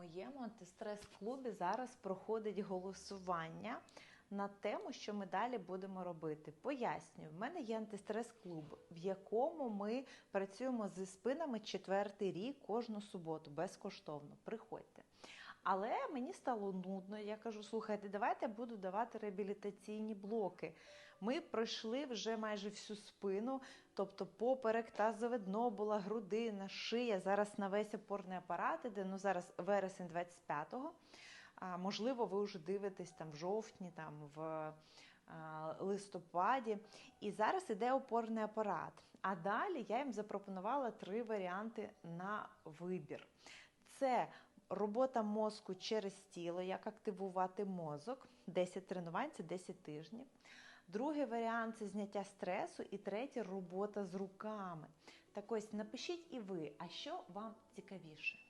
моєму антистрес-клубі зараз проходить голосування на тему, що ми далі будемо робити. Пояснюю, в мене є антистрес-клуб, в якому ми працюємо зі спинами четвертий рік кожну суботу, безкоштовно. Приходьте. Але мені стало нудно. Я кажу: слухайте, давайте буду давати реабілітаційні блоки. Ми пройшли вже майже всю спину, тобто поперек, тазове дно була грудина, шия. Зараз на весь опорний апарат іде. Ну зараз вересень 25-го. А, можливо, ви вже дивитесь там в жовтні, там в листопаді. І зараз іде опорний апарат. А далі я їм запропонувала три варіанти на вибір. Це робота мозку через тіло, як активувати мозок, 10 тренувань, це 10 тижнів. Другий варіант це зняття стресу, і третій робота з руками. Так ось напишіть і ви, а що вам цікавіше?